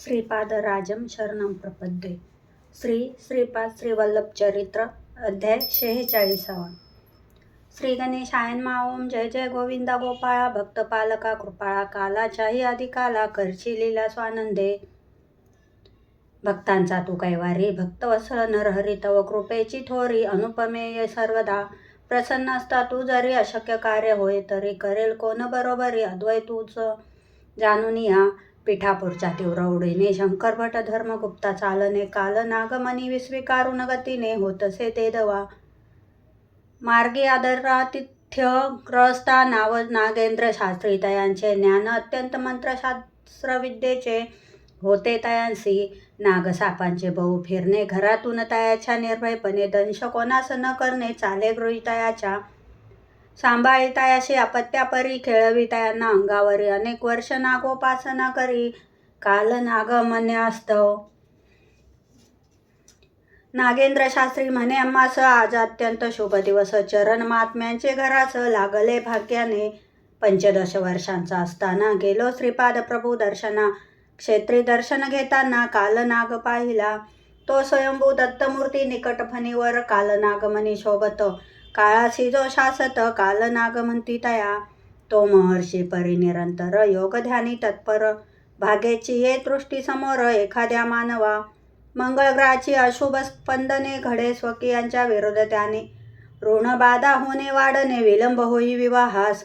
श्रीपादराजं शरणं प्रपद्ये। श्री श्रीपाद श्रीवल्लभचरित्र अध्याय शेहेचाळीसावा। श्री गणेशायन ओम। जय जय गोविंदा गोपाळा। भक्तपालका कृपाळा कालाच्याही अधिकाला करची लीला स्वानंदे। भक्तांचा तू कैवारी भक्तवत्सल नरहरी तव कृपेची थोरी अनुपमेय सर्वदा। प्रसन्न असता तू जरी अशक्य कार्य होय तरी करेल कोण बरोबरी अद्वैत तूच जाणून या। पिठापूरच्या तीव्र उडीने शंकर भट धर्मगुप्ता चालने काल नागमनी विस्वीकारून गतीने होतसे ते दवा। मार्गी आदरातिथ्य ग्रस्ता नाव नागेंद्र शास्त्री तयांचे ज्ञान अत्यंत मंत्रशास्त्रविद्येचे होते तयांसी। नागसापांचे बहु फिरणे घरातून तयाच्या निर्भयपणे दंश कोणास न करणे चाले गृहितयाच्या सांभाळितायाशी अपत्यापरी खेळवितायांना अंगावरी. अनेक वर्ष नागोपासना करी काल नागमन्यास्तव नागेंद्र शास्त्री म्हणे अम्मास आज अत्यंत शुभ दिवस. चरण महात्म्यांचे घरास लागले भाग्याने पंचदश वर्षांचा असताना गेलो श्रीपाद प्रभू दर्शना. क्षेत्री दर्शन घेताना काल नाग पाहिला. तो स्वयंभू दत्तमूर्ती निकटफणीवर कालनागमनी काल शोभत. काळासी जो शासत काल नाग म्हणती तया तो महर्षी परिनिरंतर योग ध्यानी तत्पर भागेची ये दृष्टी समोर एखाद्या मानवा मंगळग्रहाची अशुभ स्पंदने घडे स्वकीयांच्या विरोध त्याने ऋणबाधा होणे वाढणे विलंब होई विवाहास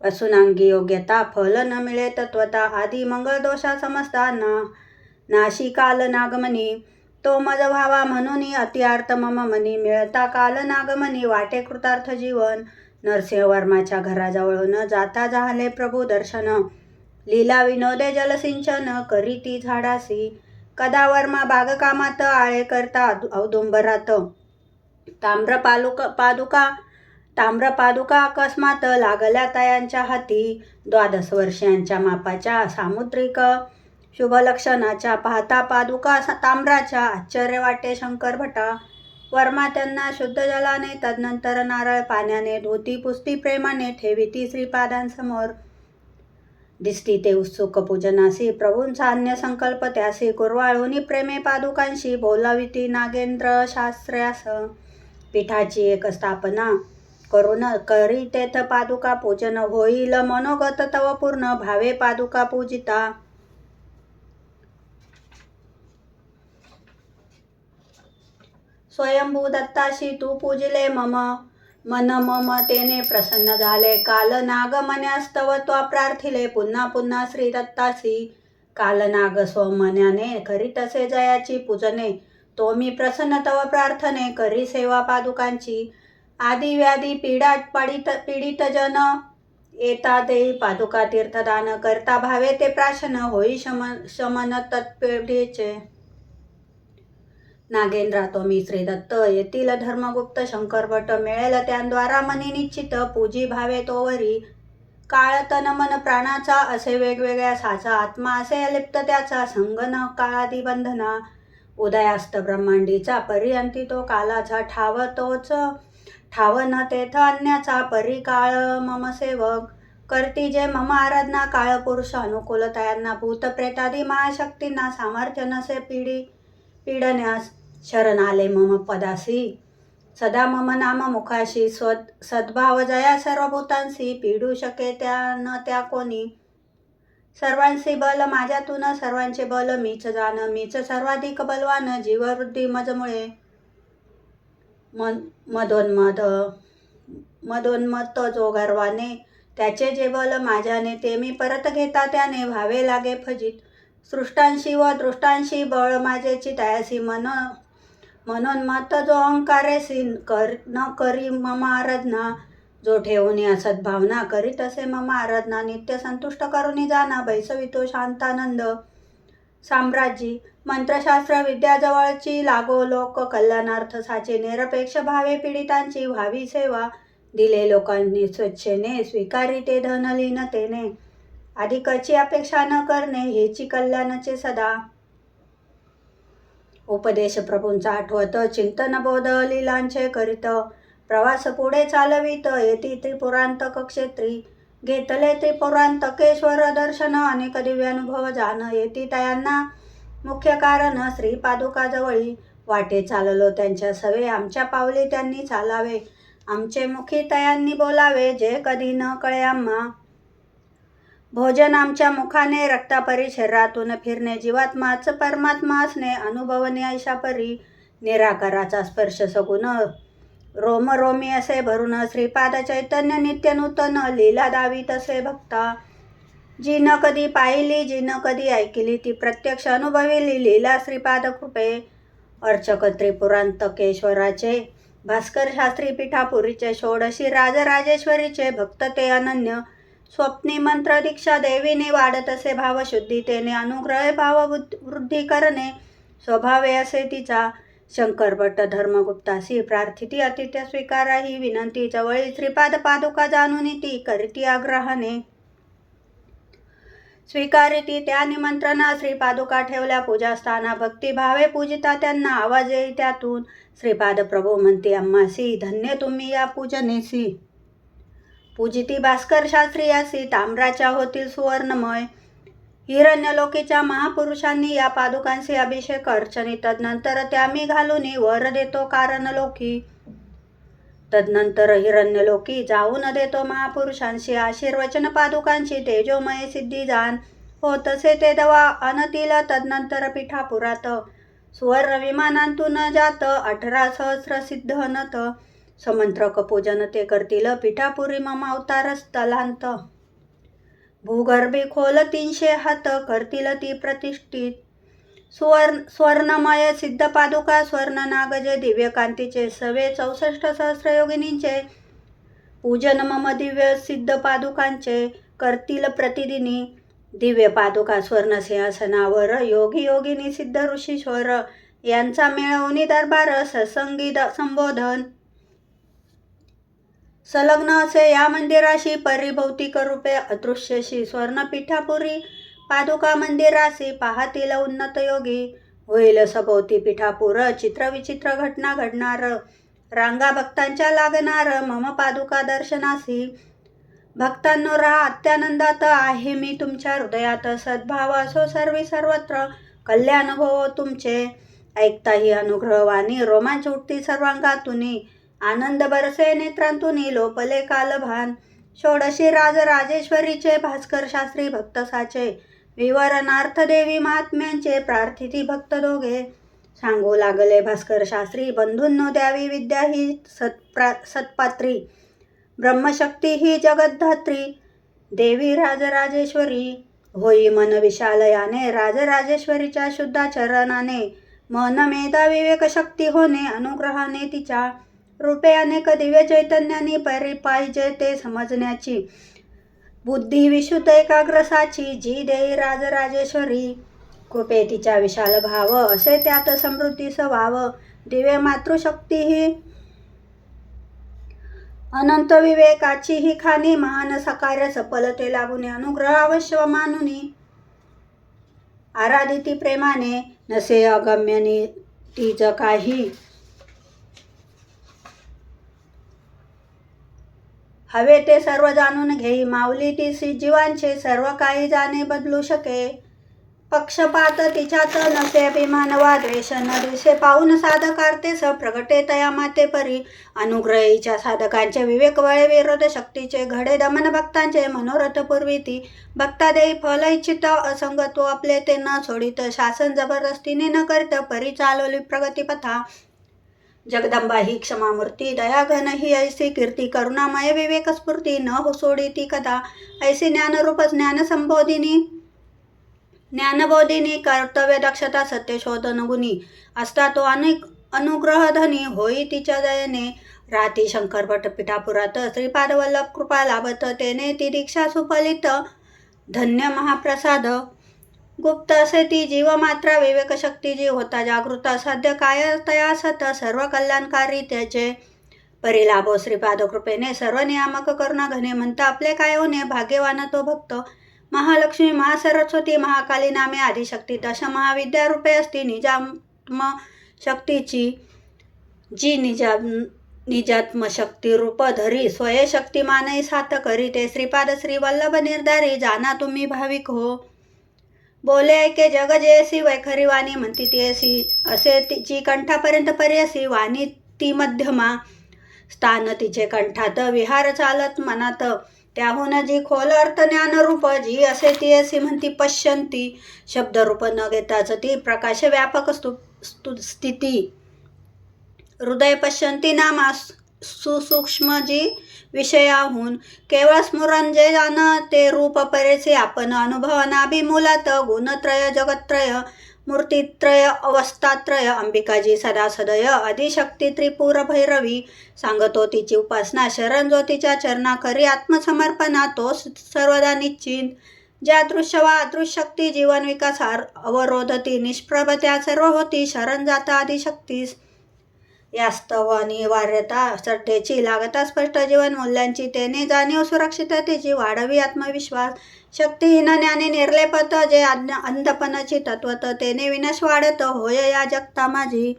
असुनांगी योग्यता फल न मिळे तत्वता आदी मंगळदोषा समजताना नाशी काल नागमनी तो मज व्हावा म्हणून अतिअर्थ मम मनी मिळता काल नागमनी वाटे कृतार्थ जीवन. नरसिंह वर्माच्या घराजवळ न जाता झाले प्रभू दर्शन. लीला विनोदे जलसिंचन करी ती झाडासी. कदा वर्मा बागकामात आळे करता औदुंबरात. ताम्र पालुक पादुका ताम्र पादुका अकस्मात लागल्या तयांच्या हाती. द्वादश वर्षांच्या मापाच्या सामुद्रिक शुभलक्षणाच्या पाहता पादुका ताम्राच्या आश्चर्य वाटे शंकर भटा. वर्मा त्यांना शुद्ध जलाने तदनंतर नारळ पाण्याने धोती पुस्ती प्रेमाने ठेविती श्रीपादांसमोर. दिसती ते उत्सुक पूजनासी प्रभूंचा अन्य संकल्प त्यासी कुरवाळूनी प्रेमे पादुकांशी बोलाविती नागेंद्र शास्त्र्यास पीठाची एक स्थापना करून करी तेथ पादुका पूजन होईल मनोगत तव पूर्ण भावे पादुका पूजिता. स्वयंभू दत्ताशी तू पूजिले मम. मन मम तेने प्रसन्न झाले. काल नाग मन्यास्तव त्वा प्रार्थिले. पुन्हा पुन्हा श्री दत्तासी काल नाग स्वमन्याने करी तसे जयाची पूजने. तो मी प्रसन्न तव प्रार्थने करी सेवा पादुकांची आदी व्याधी पीडा पडित पीडित जन येता ते पादुका तीर्थदान करता भावे ते प्राशन होई शमन शमन तत्पिढीचे नागेंद्रा तो मी श्रीदत्त. येतील येथील धर्मगुप्त शंकरभट मिळेल त्यांद्वारा मनी निश्चित पूजी भावे तोवरी. काळ तन मन प्राणाचा असे वेगवेगळ्या साचा आत्मा असे अलिप्त त्याचा संगन काळादी बंधना. उदयास्त ब्रह्मांडीचा पर्यंती तो कालाचा ठाव तोच. ठाव न तेथ अन्याचा परी काळ मम सेवक. करती जे मम आराधना काळ पुरुष अनुकूल तयांना भूत प्रेतादी महाशक्तींना सामर्थ्य नसे पिढी पीडण्यास शरण आले मम पदासी। सदा मम नाम मुखाशी स्वद सद्भाव जया सर्वभूतांसी। पीडू शके त्या न त्या कोणी। सर्वांशी बल माझ्यातून सर्वांचे बल मीच जाण मीच सर्वाधिक बलवान जीववृद्धी मजमुळे। मन मधोन्मध मदोन्मत जो गर्वाने त्याचे जे बल माझ्याने ते मी परत घेता त्याने व्हावे लागे फजित। सृष्टांशी व दृष्टांशी बळ माझेची तयासी मन। म्हणून मत जो अहंकारेसी कर न करी मम आराधना. जो ठेवून सद्भावना करीत असे मम आराधना नित्य संतुष्ट करून जाना बैसवितो शांतानंद. साम्राज्यी मंत्रशास्त्र विद्याजवळची लागो लोक कल्याणार्थ साचे निरपेक्ष भावे पीडितांची व्हावी सेवा. दिले लोकांनी स्वच्छेने स्वीकारी ते धनलीनतेने. अधिकची अपेक्षा न करणे हेची कल्याणाचे सदा. उपदेश प्रभूंचा आठवत. चिंतन बोध लीलांचे करीत. प्रवास पुढे चालवित. येती त्रिपुरांत कक्षेत्री. घेतले त्रिपुरांतकेश्वर दर्शन. अनेक दिव्यानुभव जाण. येती तयांना मुख्य कारण. श्री पादुकाजवळी वाटे चाललो. त्यांच्या सवे आमच्या पावली त्यांनी चालावे. आमचे मुखी तयांनी बोलावे. जे कधी न कळे आम्हा भोजन आमच्या मुखाने रक्तापरी शरीरातून फिरणे जीवात्माच परमात्मा असणे अनुभवणे ऐशापरी निराकाराचा स्पर्श सगुण. रोम रोमी असे भरून श्रीपाद चैतन्य नित्य नूतन लीला दावी तसे भक्ता. जी न कधी पाहिली जी न कधी ऐकली ती प्रत्यक्ष अनुभविली लीला श्रीपाद कृपे. अर्चक त्रिपुरांतकेश्वराचे भास्कर शास्त्री पीठापुरीचे षोडशी राजराजेश्वरीचे भक्त ते अनन्य. स्वप्नी मंत्र दीक्षा देवीने वाढत असे भावशुद्धीतेने अनुग्रह भाव वृद्धी करणे स्वभावे असे तिचा शंकरभट्ट धर्मगुप्तासी प्रार्थिती अतिथ्य स्वीकारा ही विनंती जवळी श्रीपाद पादुका जाणून ती करीती आग्रहाने. स्वीकारिती त्या निमंत्रणा श्रीपादुका ठेवल्या. पूजास्थाना भक्तिभावे पूजिता त्यांना आवाज येई त्यातून श्रीपाद प्रभू म्हणते अम्मासी धन्य तुम्ही या पूजनेसी पूजिती भास्कर शास्त्री यासी ताम्राच्या होतील सुवर्णमय. हिरण्यलोकीच्या महापुरुषांनी या पादुकांचे अभिषेक अर्चनी तदनंतर त्या मी घालून वर देतो कारण लोकी. तदनंतर हिरण्यलोकी जाऊन देतो महापुरुषांशी आशीर्वचन पादुकांची तेजोमय सिद्धी जाण हो तसे ते दवा अनतील तदनंतर पिठापुरात. सुवर्ण विमानांतून जात अठरा सहस्र सिद्ध नत. समंत्रक पूजन ते करतील पिठापुरी मम अवतार स्थलांत भूगर्भी खोल तीनशे हात करतील ती प्रतिष्ठित. सुवर्ण स्वर्णमय सिद्ध पादुका स्वर्ण नागजे दिव्य कांतीचे सवे चौसष्ट सहस्र योगिनींचे पूजन मम दिव्य सिद्ध पादुकांचे करतील प्रतिदिनी. दिव्य पादुका स्वर्ण सिंहासनावर योगी योगिनी सिद्ध ऋषीश्वर यांचा मिळवणी दरबार ससंगी संबोधन. संलग्न असे या मंदिराशी परिभौतिक रूपे अदृश्यशी स्वर्णपीठापुरी पादुका मंदिरासी पाहतील उन्नत योगी होईल सभोवती पिठापूर चित्रविचित्र घटना घडणार रांगा भक्तांच्या लागणार मम पादुका दर्शनासी भक्तांनो राहा अत्यानंदात आहे मी तुमच्या हृदयात सद्भाव असो सर्वी सर्वत्र कल्याण हो तुमचे. ऐकता ही अनुग्रहवाणी रोमांच उठती सर्वांगातुनी. आनंद बरसे नेत्रांतुनी लोपले कालभान. षोडशी राज राजेश्वरीचे भास्कर शास्त्री भक्तसाचे विवरणार्थ देवी महात्म्यांचे प्रार्थिती भक्त दोघे. सांगू लागले भास्कर शास्त्री बंधूंनो द्यावी विद्या ही सत्प्रा सत्पात्री. ब्रह्मशक्ती ही जगद्धात्री. देवी राजराजेश्वरी होई मन विशालयाने राजराजेश्वरीच्या शुद्धा चरणाने मन मेधा विवेकशक्ती होणे अनुग्रहाने तिच्या रूपे अनेक दिव्य चैतन्याने परी पाहिजे ते समजण्याची. बुद्धी विशुद्ध एकाग्रसाची जी देई राजराजेश्वरी कृपे तिच्या विशाल भाव असे त्यात समृद्धीस व्हाव दिव्य मातृशक्ती ही अनंत विवेकाची ही खाणी महान सकार्य सफलते लागून अनुग्रह अवश्य मानुनी. आराधिती प्रेमाने नसे अगम्यनी तिज काही. हवे ते सर्व जाणून घेई माऊली ती जीवांचे सर्व काही जाणे बदलू शके. पक्षपात तिच्यात नसे अभिमान वा द्वेष न दिसे पाहून साधकार्ते स प्रगटे तया माते परी. अनुग्रहीच्या साधकांचे विवेक वळे विरोध शक्तीचे घडे दमन भक्तांचे मनोरथ पूर्वी ती भक्ता देई फल इच्छित असंगत्व आपले ते न सोडित शासन जबरदस्तीने न करीत परी चालवली प्रगतीपथा. जगदंबा ही क्षमामूर्ती दयाघन ही ऐसी कीर्ती करुणामय विवेक स्फूर्ती न हो सोडी ती कदा ऐसी ज्ञानरूप ज्ञान संबोधिनी ज्ञानबोधिनी कर्तव्य दक्षता सत्यशोधन गुणी असता तो अनेक अनुग्रहधनी होई तिच्या दयेने. राती शंकरभट पिठापुरात श्रीपादवल्लभ कृपा लाभत तेने ती दीक्षा सुफलित. धन्य महाप्रसाद. गुप्त असे ती जीवमात्रा विवेकशक्ती जी होता जागृत साध्य काय तया सत सर्व कल्याणकारी त्याचे परिलाभो. श्रीपाद कृपेने सर्व नियामक करणं घने म्हणता आपले काय होणे? भाग्यवान तो भक्त. महालक्ष्मी महासरस्वती महाकाली नामे आदिशक्ती. दश महाविद्या रूपे असती निजात्म शक्तीची जी निजा निजात्मशक्ती रूप धरी स्वयशक्तिमानही साथ करी. ते श्रीपाद श्री वल्लभ निर्धारी जाना तुम्ही भाविक हो. बोले ऐके जग जयसी वैखरी वाणी म्हणती ती अशी असे तिची कंठापर्यंत पर्यसी वाणी ती मध्यमा. स्थान तिचे कंठात विहार चालत मनात. त्याहून जी खोल अर्थ ज्ञानरूप जी असे ती अशी म्हणती पश्यंती. शब्दरूप न घेताच ती प्रकाश व्यापक स्तु स्तु स्थिती. हृदय पश्यंती नामास सुसूक्ष्म जी विषयाहून केवळ स्मरण जे ते रूप परेचे आपण अनुभवनाभिमूलात गुणत्रय जगत्रय मूर्तित्रय अवस्थात्रय अंबिकाजी सदा सदय अधिशक्ती त्रिपुर भैरवी सांगतो तिची उपासना. शरण ज्योतीच्या चरणाकरी आत्मसमर्पणा तो सर्वदा निश्चिंत. ज्या दृश्य वा अदृश्यक्ती जीवन विकासार अवरोधती निष्प्रभ त्या सर्व होती. शरण जाता आदिशक्तीस यास्तव अनिवार्यता श्रद्धेची लागता स्पष्ट जीवन मूल्यांची तेने जाणीव सुरक्षिततेची वाढवी आत्मविश्वास. शक्तिहीन ज्ञानी निर्लेपत जे अंधपणाची तत्वत तेने विनाश वाढत होय या जगता माझी.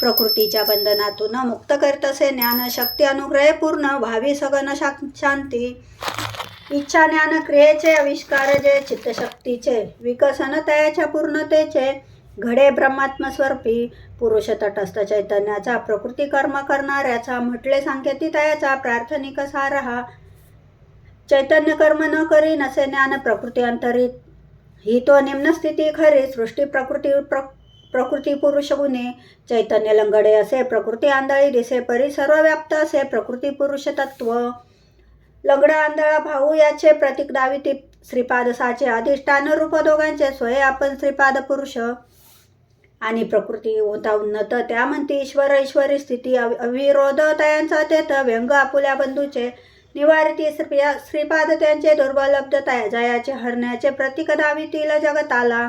प्रकृतीच्या बंधनातून मुक्त करत असे ज्ञान शक्ती अनुग्रह पूर्ण भावी सगन शांती. इच्छा ज्ञान क्रियेचे आविष्कार जे चित्तशक्तीचे विकसन तयाच्या पूर्णतेचे घडे ब्रह्मात्मस्वरूपी पुरुष तटस्थ चैतन्याचा प्रकृती कर्म करणाऱ्याचा म्हटले सांकेती तयाचा प्रार्थनिक सार हा चैतन्य कर्म न करी नसे ज्ञान प्रकृती अंतरित. ही तो निम्नस्थिती खरी सृष्टी प्रकृती प्र प्रकृती पुरुष गुणे. चैतन्य लंगडे असे प्रकृती आंधळी दिसे परी सर्वव्याप्त असे प्रकृती पुरुष तत्व. लंगडा आंधळा भाऊ याचे प्रतीक दाविती श्रीपाद साचे अधिष्ठान रूप दोघांचे स्वय आपण श्रीपाद पुरुष. आणि प्रकृती होता उन्नत त्या म्हणते ईश्वर ईश्वरी स्थिती अविरोध तयांचा तेथ व्यंग आपुल्या बंधूचे निवारती श्रीपाद त्यांचे दुर्बलब्ध जयाचे हरण्याचे प्रतीक दावितील जगताला.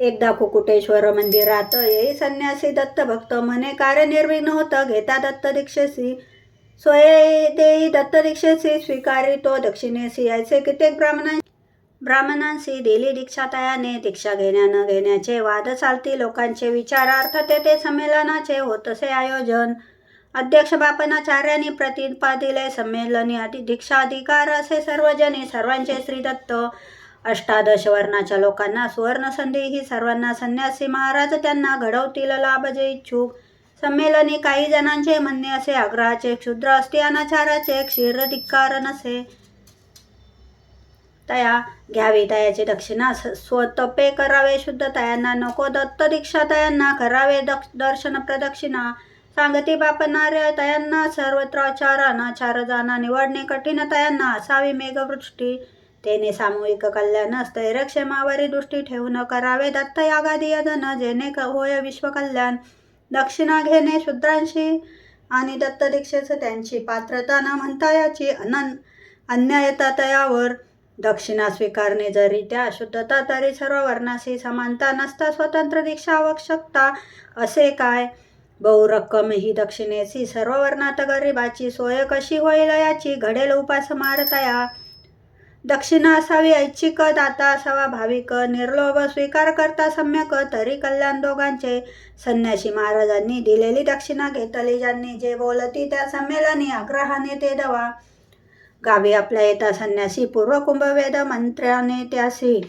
एकदा कुकुटेश्वर मंदिरात ये संन्यासी दत्त भक्त मने कार्य निर्विघ्न होतं घेता दत्त दीक्षेसी स्वये देई दत्त दीक्षेसी स्वीकारी तो दक्षिणेसी यायचे कित्येक ब्राह्मणांचे ब्राह्मणांशी दिली दीक्षातयाने दीक्षा घेण्या न घेण्याचे वाद चालती लोकांचे विचारार्थ ते ते संमेलनाचे होतसे आयोजन. अध्यक्ष बापनाचार्यांनी प्रतिपादिले संमेलनी अति दीक्षा अधिकार असे सर्वजने सर्वांचे श्रीदत्त. अष्टादश वर्णाच्या लोकांना सुवर्ण संधी ही सर्वांना संन्यासी महाराज त्यांना घडवतील लाभ जे इच्छुक. संमेलनी काही जणांचे म्हणणे असे आग्रहाचे क्षुद्र अस्थियानाचाराचे अनाचाराचे क्षीर धिक्कार नसे. तया. घ्यावी तयाची दक्षिणा. स्वतपे करावे शुद्ध तयांना. नको दत्त दीक्षा तयांना. करावे दर्शन प्रदक्षिणा. सांगती बापणाऱ्या तयांना. सर्वत्र आचार चार जाना निवडणे कठीण तयांना. असावी मेघवृष्टी. तेने सामूहिक कल्याण स्थैर्यक्षेमावरी दृष्टी ठेवून करावे दत्त यागादी यजन. जेणे होय विश्वकल्याण दक्षिणा घेणे शूद्रांशी आणि दत्त दीक्षेचं त्यांची पात्रता न म्हणता याची अनन अन्यायता तयावर दक्षिणा स्वीकारणे जरी त्या शुद्धता तरी सर्व वर्णाशी समानता नसता स्वतंत्र दीक्षा आवश्यकता असे काय? बहु रक्कम ही दक्षिणेची सर्व वर्णात गरिबाची सोय कशी होईल याची घडेल उपास मारताया दक्षिणा असावी ऐच्छिक दाता असावा भाविक निर्लोभ स्वीकार करता सम्यक तरी कल्याण दोघांचे. संन्यासी महाराजांनी दिलेली दक्षिणा घेतली ज्यांनी जे बोलती त्या संमेलनी आग्रहाने ते दवा. गावी आपल्या येता संन्यासी पूर्व कुंभवेद मंत्र्याने त्यासी.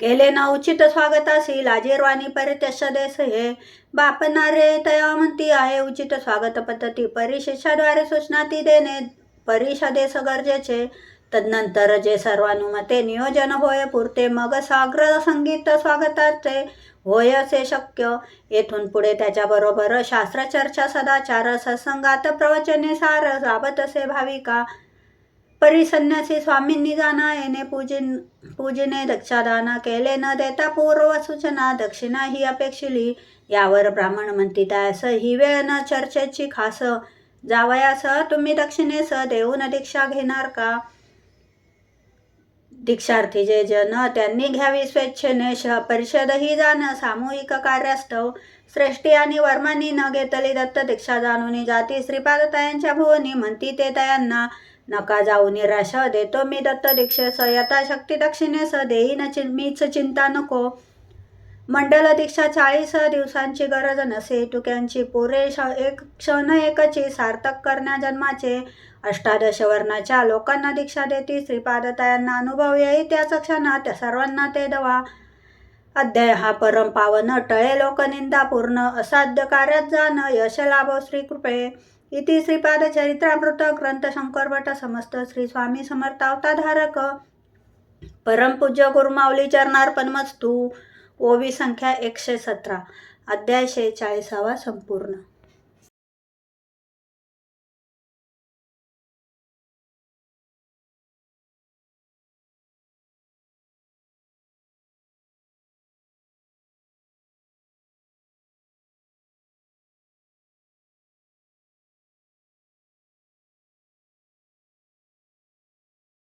केले न उचित स्वागतासी लाजीरवाणी परित्यश देस हे बापणारे तया म्हणती आहे उचित स्वागत पद्धती परिशिष्याद्वारे सूचना ती देणे परिषदेस गरजेचे. तदनंतर जे सर्वानुमते नियोजन होय पुरते मग साग्र संगीत स्वागताचे होय असे शक्य. येथून पुढे त्याच्याबरोबर शास्त्रचर्चा सदाचार सत्संगात प्रवचने सार राबत असे भाविका. परिसन्यासी स्वामींनी जाना येणे पूजिन पूजिने दक्षादाना केले न देता पूर्व सूचना दक्षिणा ही अपेक्षिली. यावर ब्राह्मण म्हणती ही वेळ न चर्चेची खास जावयास तुम्ही दक्षिणेस देऊन दीक्षा घेणार का? दीक्षार्थी जे जन त्यांनी घ्यावी स्वेच्छेने श परिषदही जाण सामूहिक कार्यास्तव श्रेष्ठी आणि वर्मानी न घेतली दत्त दीक्षा जाणून जाती श्रीपाद तयांच्या भुवनी म्हणती ते तयांना नका जाऊ निराश देतो मी दत्त दीक्षेस यथाशक्ती दक्षिणेस देईन मीच चिंता नको. मंडल दीक्षा चाळीस दिवसांची गरज नसे. टुक्यांची पुरे श एक क्षण एकची सार्थक करण्या जन्माचे. अष्टादश वर्णाच्या लोकांना दीक्षा देती. श्रीपादतायांना अनुभव येई त्याच क्षणात सर्वांना ते दवा. अध्याय हा परम पावन टळे लोकनिंदा पूर्ण. असाध्य कार्यात जाण यश लाभो श्रीकृपे. इति श्रीपाद चरित्रामृत ग्रंथ शंकरभट समस्त श्री स्वामी समर्थावताधारक परमपूज्य गुरुमाऊली चरणार्पण मस्तू ओवी संख्या एकशे सतरा. अध्याय शेहेचाळीसावा संपूर्ण.